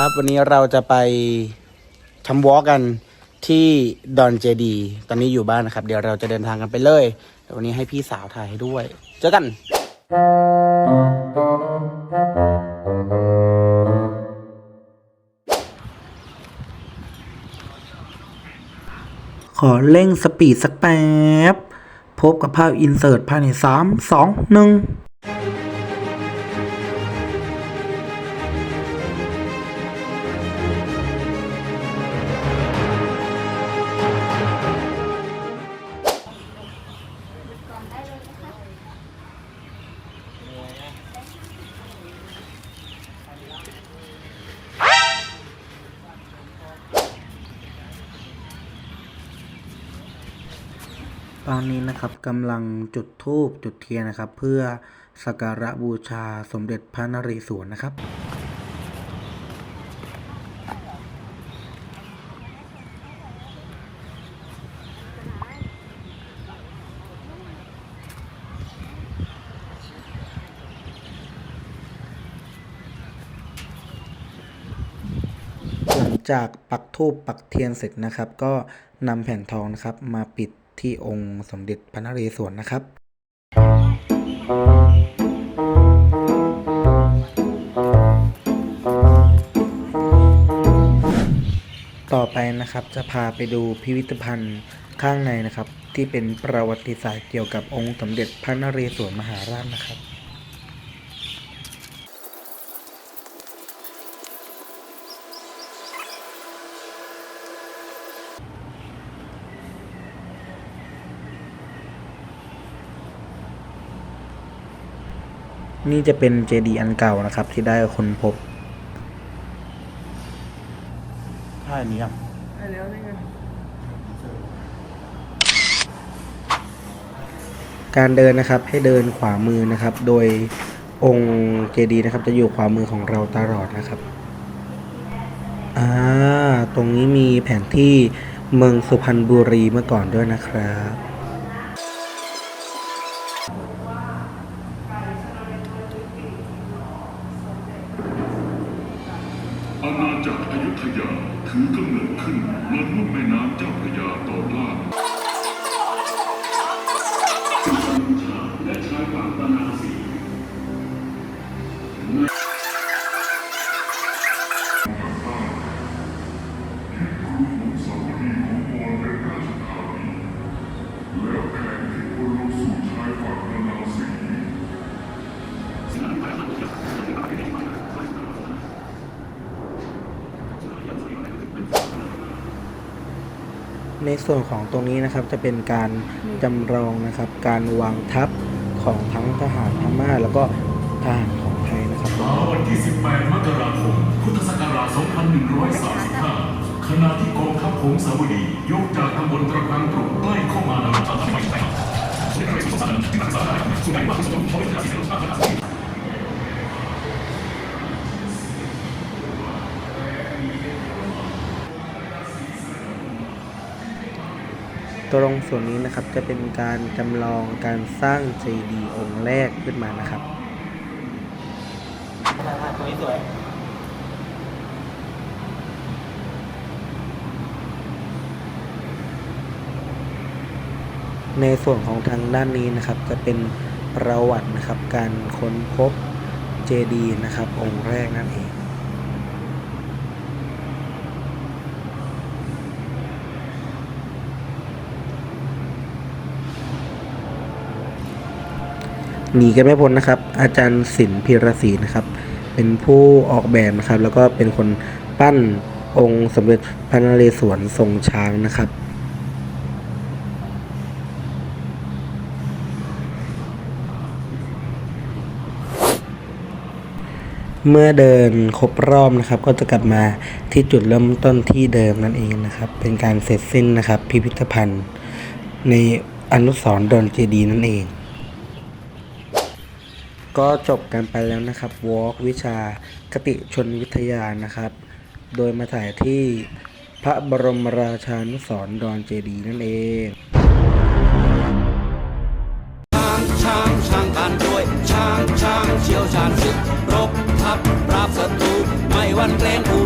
ครับวันนี้เราจะไปทำวอล์กกันที่ดอนเจดี ตอนนี้อยู่บ้านนะครับ เดี๋ยวเราจะเดินทางกันไปเลยแวันนี้ให้พี่สาวถ่ายให้ด้วย เจอกัน ขอเร่งสปีดสักแป๊บ พบกับภาพอินเสิร์ตภายใน 3 2 1 ตอนนี้นะครับกำลังจุดธูปจุดเทียนนะครับ เพื่อสักการะบูชาสมเด็จพระนเรศวรนะครับหลังจากปักธูปปักเทียนเสร็จนะครับ ก็นำแผ่นทองนะครับมาปิด ที่องค์สมเด็จพระนเรศวรนะครับต่อไปนะครับจะพาไปดูพิพิธภัณฑ์ข้างในนะครับ ที่เป็นประวัติศาสตร์เกี่ยวกับองค์สมเด็จพระนเรศวรมหาราชนะครับ นี่จะเป็นเจดีย์อันเก่านะครับ ที่ได้คนพบท่านี้อะการเดินนะครับให้เดินขวามือนะครับ โดยองค์เจดีย์นะครับ จะอยู่ขวามือของเราตลอดนะครับอ่าตรงนี้มีแผนที่เมืองสุพรรณบุรีเมื่อก่อนด้วยนะครับ ณาจักรอยุธยาถือกำเนิดขึ้นบนลุ่มแม่น้ำเจ้าพระยาตอนล่าง ในส่วนของตรงนี้นะครับจะเป็นการจำลองนะครับ การวางทัพของทั้งทหารพม่าแล้วก็ทหารของไทยนะครับมาวันที่ 18 มกราคม พุทธศักราช 2135 ขณะที่กองทัพผงสาวดียกจากตำบลตระกังตรุใกล้เข้ามาแล้ว ตรงส่วนนี้นะครับจะเป็นการจำลองการสร้างเจดีย์องค์แรกขึ้นมานะครับในส่วนของทางด้านนี้นะครับจะเป็นประวัตินะครับการค้นพบเจดีย์นะครับองค์แรกนั่นเอง หนีกันไม่พ้นนะครับ อาจารย์ศิลป์พิรศรีนะครับ เป็นผู้ออกแบบนะครับ แล้วก็เป็นคนปั้นองค์สมเด็จพระนเรศวรทรงช้างนะครับเมื่อเดินครบรอบนะครับ ก็จะกลับมาที่จุดเริ่มต้นที่เดิมนั่นเองนะครับ เป็นการเสร็จสิ้นนะครับ พิพิธภัณฑ์ในอนุสรณ์ดอนเจดีนั่นเอง ก็จบกันไปแล้วนะครับวอล์กวิชาคติชนวิทยานะครับ โดยมาถ่ายที่พระบรมราชานุสรดอนเจดีนั่นเองช้างช้างการด้วยช้างช้างเชี่ยวชาญศึกรบทับปราบศัตรูไม่วันเกรงผู้